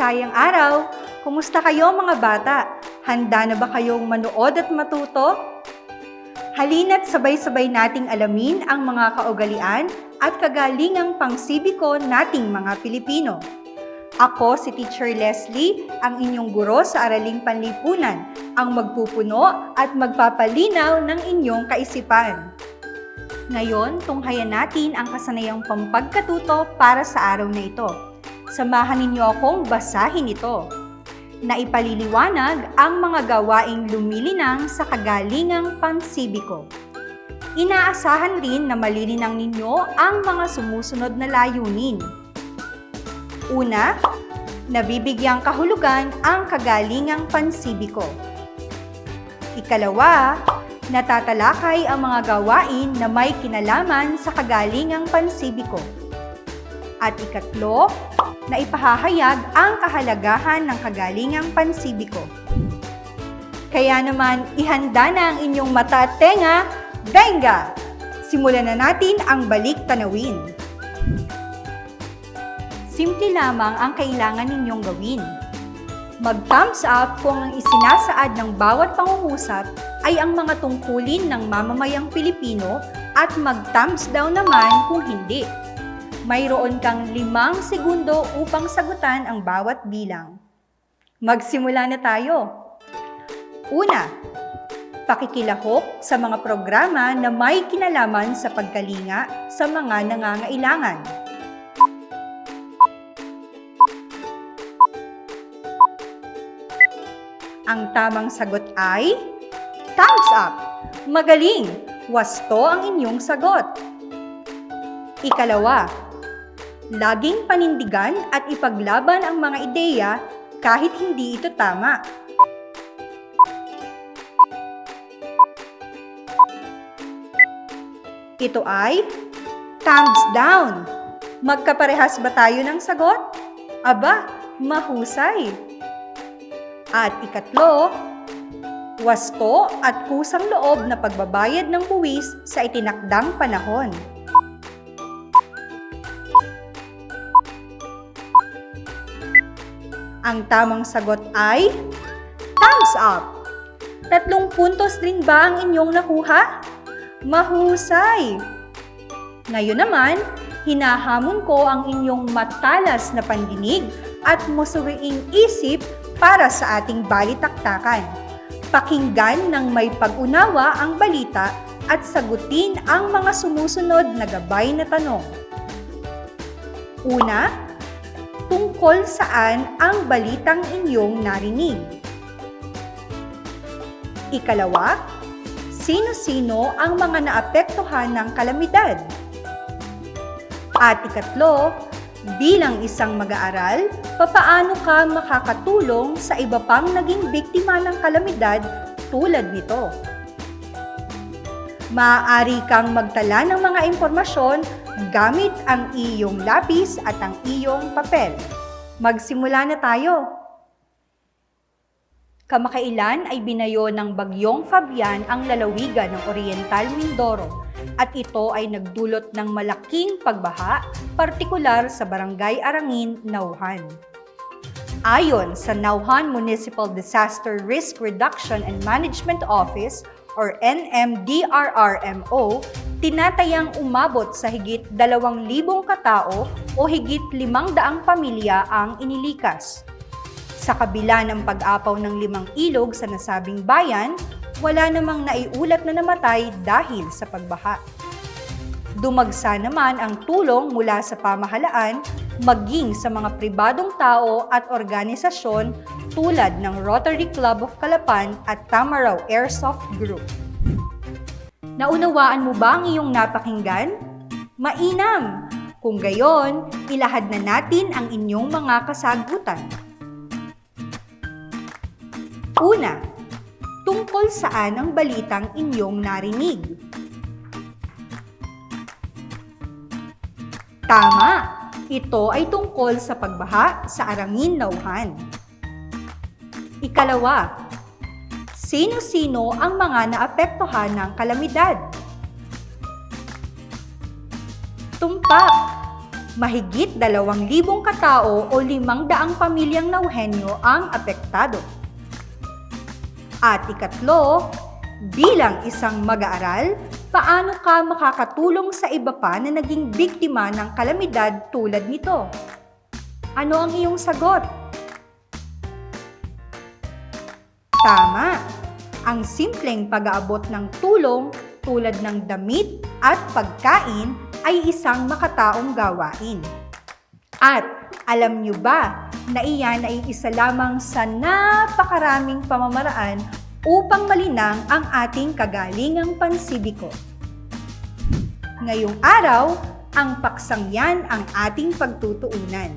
Makasaysayang araw! Kumusta kayo mga bata? Handa na ba kayong manood at matuto? Halina't sabay-sabay nating alamin ang mga kaugalian at kagalingang pangsibiko nating mga Pilipino. Ako si Teacher Leslie, ang inyong guro sa Araling Panlipunan, ang magpupuno at magpapalinaw ng inyong kaisipan. Ngayon, tunghayan natin ang kasanayang pampagkatuto para sa araw na ito. Samahan ninyo akong basahin ito. Naipaliliwanag ang mga gawaing lumilinang sa kagalingang pansibiko. Inaasahan rin na malilinang ninyo ang mga sumusunod na layunin. Una, nabibigyang kahulugan ang kagalingang pansibiko. Ikalawa, natatalakay ang mga gawain na may kinalaman sa kagalingang pansibiko. At ikatlo, na ipahahayag ang kahalagahan ng kagalingang pansibiko. Kaya naman, ihanda na ang inyong mata at tenga. Venga! Simulan na natin ang balik tanawin. Simple lamang ang kailangan ninyong gawin. Mag-thumbs up kung ang isinasaad ng bawat pangungusap ay ang mga tungkulin ng mamamayang Pilipino at mag-thumbs down naman kung hindi. Mayroon kang limang segundo upang sagutan ang bawat bilang. Magsimula na tayo. Una, pakikilahok sa mga programa na may kinalaman sa pagkalinga sa mga nangangailangan. Ang tamang sagot ay thumbs up. Magaling! Wasto ang inyong sagot. Ikalawa, laging panindigan at ipaglaban ang mga ideya kahit hindi ito tama. Ito ay thumbs down. Magkaparehas ba tayo ng sagot? Aba, mahusay. At ikatlo, wasto at kusang loob na pagbabayad ng buwis sa itinakdang panahon. Ang tamang sagot ay thumbs up. Tatlong puntos din ba ang inyong nakuha? Mahusay! Ngayon naman, hinahamon ko ang inyong matalas na pandinig at musuwiing isip para sa ating balitaktakan. Pakinggan ng may pag-unawa ang balita at sagutin ang mga sumusunod na gabay na tanong. Una, tungkol saan ang balitang inyong narinig? Ikalawa, sino-sino ang mga naapektuhan ng kalamidad? At ikatlo, bilang isang mag-aaral, papaano ka makakatulong sa iba pang naging biktima ng kalamidad tulad nito? Maaari kang magtala ng mga impormasyon gamit ang iyong lapis at ang iyong papel. Magsimula na tayo! Kamakailan ay binayo ng bagyong Fabian ang lalawigan ng Oriental Mindoro at ito ay nagdulot ng malaking pagbaha, partikular sa Barangay Arangin, Nauhan. Ayon sa Nauhan Municipal Disaster Risk Reduction and Management Office or NMDRRMO, tinatayang umabot sa higit 2,000 katao o higit 500 pamilya ang inilikas. Sa kabila ng pag-apaw ng limang ilog sa nasabing bayan, wala namang naiulat na namatay dahil sa pagbaha. Dumagsa naman ang tulong mula sa pamahalaan maging sa mga pribadong tao at organisasyon tulad ng Rotary Club of Calapan at Tamaraw Airsoft Group. Naunawaan mo ba ang iyong napakinggan? Mainam! Kung gayon, ilahad na natin ang inyong mga kasagutan. Una, tungkol saan ang balitang inyong narinig? Tama! Ito ay tungkol sa pagbaha sa Arangin, Nauhan. Ikalawa, sino-sino ang mga naapektuhan ng kalamidad? Tumpak! mahigit dalawang libong katao o limang daang pamilyang nauhenyo ang apektado. At ikatlo, bilang isang mag-aaral, paano ka makakatulong sa iba pa na naging biktima ng kalamidad tulad nito? Ano ang iyong sagot? Tama! Ang simpleng pag-aabot ng tulong tulad ng damit at pagkain ay isang makataong gawain. At alam nyo ba na iyan ay isa lamang sa napakaraming pamamaraan upang malinang ang ating kagalingang pansibiko. Ngayong araw, ang paksang yan ang ating pagtutuunan.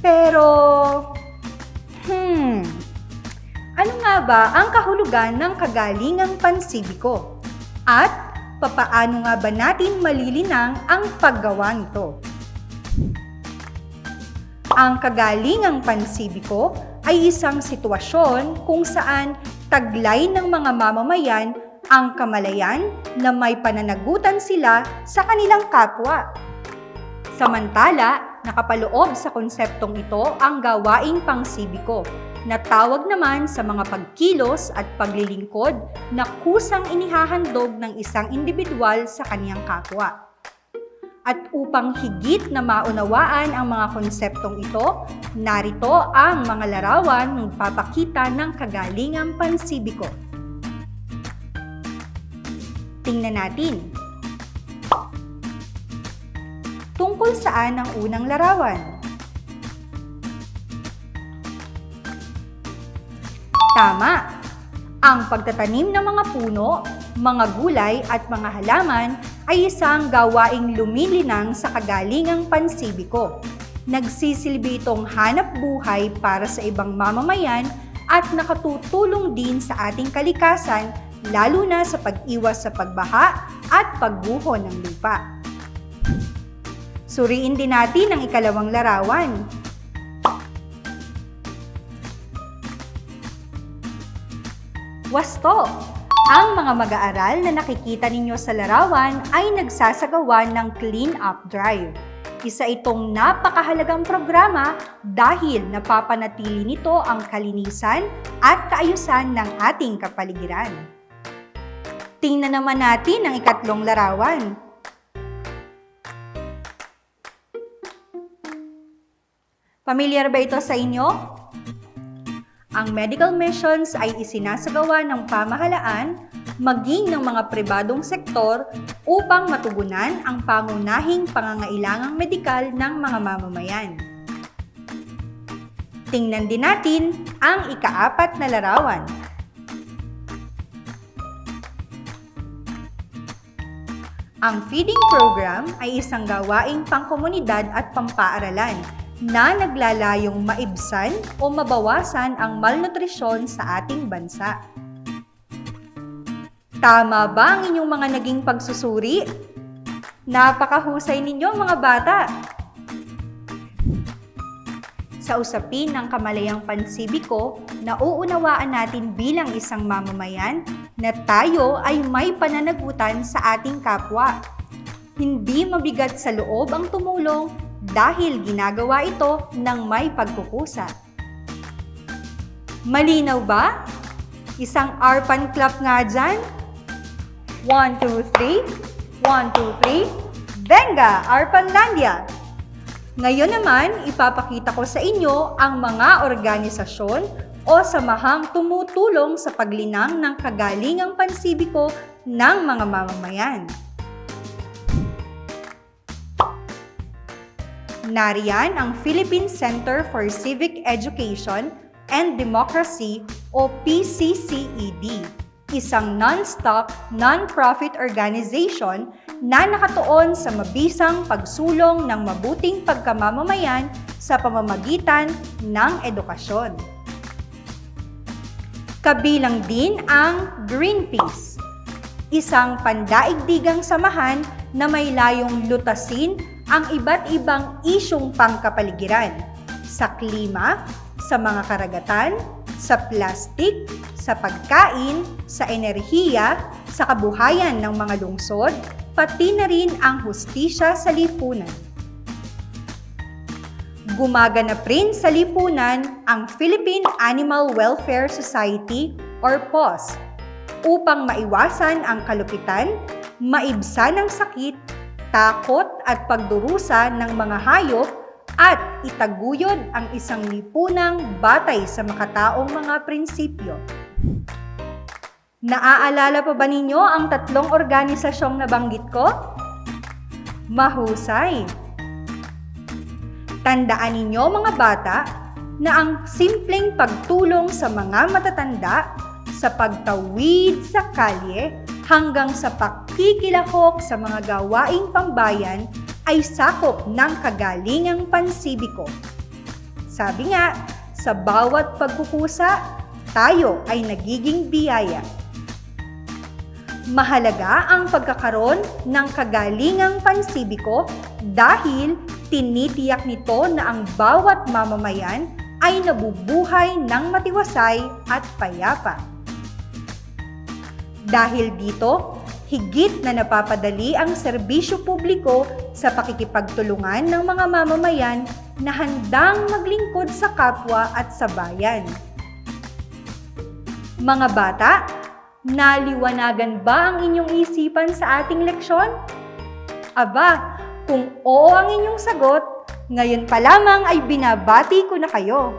Pero, hmm, ano nga ba ang kahulugan ng kagalingang pansibiko? At papaano nga ba natin malilinang ang paggawa nito? Ang kagalingang pansibiko ay isang sitwasyon kung saan taglay ng mga mamamayan ang kamalayan na may pananagutan sila sa kanilang kapwa. Samantala, nakapaloob sa konseptong ito ang gawaing pangsibiko na tawag naman sa mga pagkilos at paglilingkod na kusang inihahandog ng isang individual sa kaniyang kapwa. At upang higit na maunawaan ang mga konseptong ito, narito ang mga larawan ng papakita ng kagalingang pansibiko. Tingnan natin. Tungkol saan ang unang larawan? Tama! Ang pagtatanim ng mga puno, mga gulay at mga halaman ay isang gawaing lumilinang sa kagalingang pansibiko. Nagsisilbi itong hanap buhay para sa ibang mamamayan at nakatutulong din sa ating kalikasan lalo na sa pag-iwas sa pagbaha at pagguho ng lupa. Suriin din natin ang ikalawang larawan. Wasto! Ang mga mag-aaral na nakikita ninyo sa larawan ay nagsasagawa ng Clean Up Drive. Isa itong napakahalagang programa dahil napapanatili nito ang kalinisan at kaayusan ng ating kapaligiran. Tingnan naman natin ang ikatlong larawan. Pamilyar ba ito sa inyo? Ang medical missions ay isinasagawa ng pamahalaan maging ng mga pribadong sektor upang matugunan ang pangunahing pangangailangang medikal ng mga mamamayan. Tingnan din natin ang ikaapat na larawan. Ang feeding program ay isang gawaing pangkomunidad at pampaaralan na naglalayong maibsan o mabawasan ang malnutrisyon sa ating bansa. Tama ba ang inyong mga naging pagsusuri? Napakahusay ninyo mga bata! Sa usapin ng kamalayang pansibiko, nauunawaan natin bilang isang mamamayan na tayo ay may pananagutan sa ating kapwa. Hindi mabigat sa loob ang tumulong dahil ginagawa ito ng may pagkukusa. Malinaw ba? Isang arpan clap nga dyan. 1, 2, 3. 1, 2, 3. Venga, Arpanlandia! Ngayon naman, ipapakita ko sa inyo ang mga organisasyon o samahang tumutulong sa paglinang ng kagalingang pansibiko ng mga mamamayan. Nariyan ang Philippine Center for Civic Education and Democracy o PCCED, isang non-stock, non-profit organization na nakatuon sa mabisang pagsulong ng mabuting pagkamamamayan sa pamamagitan ng edukasyon. Kabilang din ang Greenpeace, isang pandaigdigang samahan na may layong lutasin ang iba't ibang isyong pangkapaligiran sa klima, sa mga karagatan, sa plastik, sa pagkain, sa enerhiya, sa kabuhayan ng mga lungsod, pati na rin ang hustisya sa lipunan. Gumaganap rin sa lipunan ang Philippine Animal Welfare Society or PAWS upang maiwasan ang kalupitan, maibsan ang sakit, takot at pagdurusa ng mga hayop at itaguyod ang isang lipunang batay sa makataong mga prinsipyo. Naaalala pa ba ninyo ang tatlong organisasyong nabanggit ko? Mahusay! Tandaan ninyo mga bata na ang simpleng pagtulong sa mga matatanda sa pagtawid sa kalye hanggang sa pakikilahok sa mga gawaing pambayan ay sakop ng kagalingang pansibiko. Sabi nga, sa bawat pagkukusa, tayo ay nagiging biyaya. Mahalaga ang pagkakaroon ng kagalingang pansibiko dahil tinitiyak nito na ang bawat mamamayan ay nabubuhay ng matiwasay at payapa. Dahil dito, higit na napapadali ang serbisyo publiko sa pakikipagtulungan ng mga mamamayan na handang maglingkod sa kapwa at sa bayan. Mga bata, naliwanagan ba ang inyong isipan sa ating leksyon? Aba, kung oo ang inyong sagot, ngayon pa lamang ay binabati ko na kayo.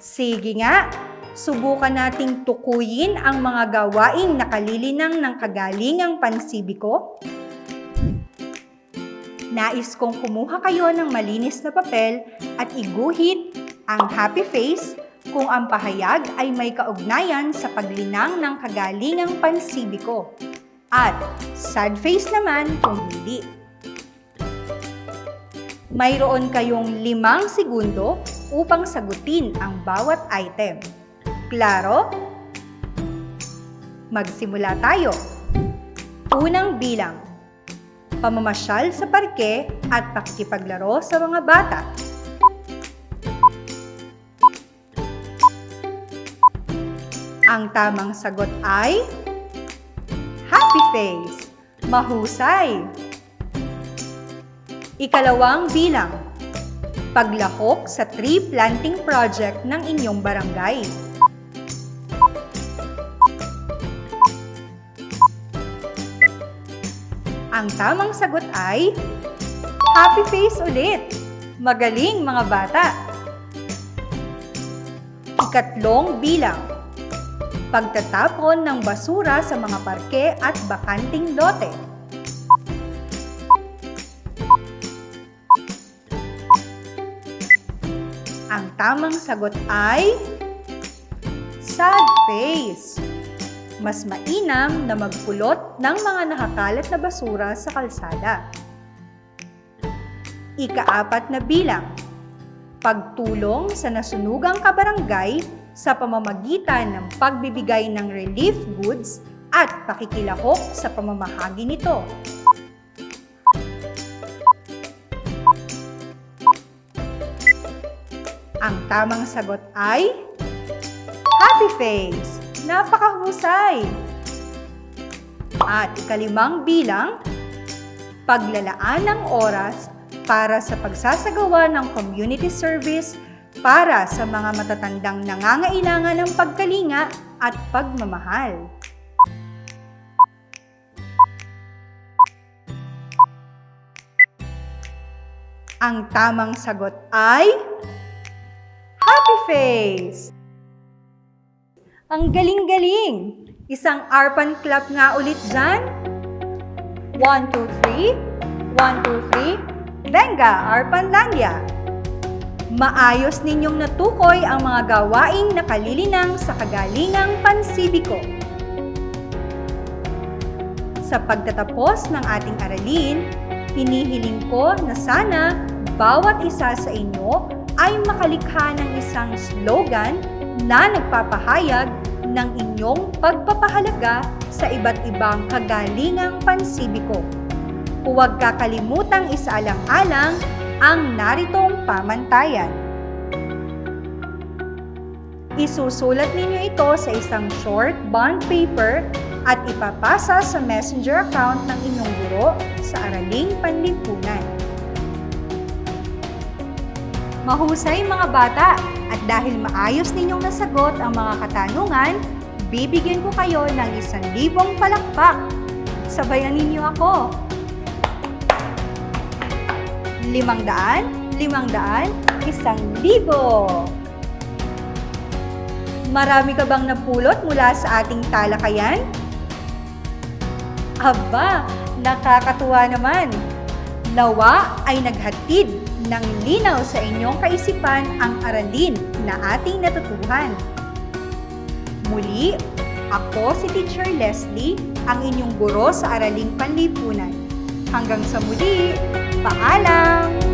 Sige nga, subukan nating tukuyin ang mga gawaing nakalilinang ng kagalingang pansibiko. Nais kong kumuha kayo ng malinis na papel at iguhit ang happy face kung ang pahayag ay may kaugnayan sa paglinang ng kagalingang pansibiko at sad face naman kung hindi. Mayroon kayong limang segundo upang sagutin ang bawat item. Klaro? Magsimula tayo. Unang bilang. Pamamasyal sa parke at pakikipaglaro sa mga bata. Ang tamang sagot ay Happy face. Mahusay. Ikalawang bilang. Paglahok sa tree planting project ng inyong barangay. Ang tamang sagot ay Happy face ulit. Magaling mga bata. Ikatlong bilang. Pagtatapon ng basura sa mga parke at bakanting lote. Ang tamang sagot ay sad face. Mas mainam na magpulot ng mga nakakalat na basura sa kalsada. Ikaapat na bilang. Pagtulong sa nasunugang kabarangay sa pamamagitan ng pagbibigay ng relief goods at pakikilahok sa pamamahagi nito. Ang tamang sagot ay Happy Face! Napakahusay! At ikalimang bilang, paglalaan ng oras para sa pagsasagawa ng community service para sa mga matatandang nangangailangan ng pagkalinga at pagmamahal. Ang tamang sagot ay Happy Face! Ang galing-galing! Isang arpan clap nga ulit dyan. 1, 2, 3. 1, 2, 3. Venga, Arpanlandia! Maayos ninyong natukoy ang mga gawaing nakalilinang sa kagalingang pansibiko. Sa pagtatapos ng ating aralin, hinihiling ko na sana bawat isa sa inyo ay makalikha ng isang slogan na nagpapahayag ng inyong pagpapahalaga sa iba't ibang kagalingang pansibiko. Huwag kakalimutang isaalang-alang ang naritong pamantayan. Isusulat ninyo ito sa isang short bond paper at ipapasa sa messenger account ng inyong guro sa Araling Panlipunan. Mahusay mga bata at dahil maayos ninyong nasagot ang mga katanungan, bibigyan ko kayo ng isang libong palakpak. Sabayan ninyo ako. Limang daan, limang daan, isang libo. Marami ka bang napulot mula sa ating talakayan? Aba, nakakatuwa naman. Nawa ay naghatid ng linaw sa inyong kaisipan ang aralin na ating natutuhan. Muli, ako si Teacher Leslie, ang inyong guro sa Araling Panlipunan. Hanggang sa muli, paalam!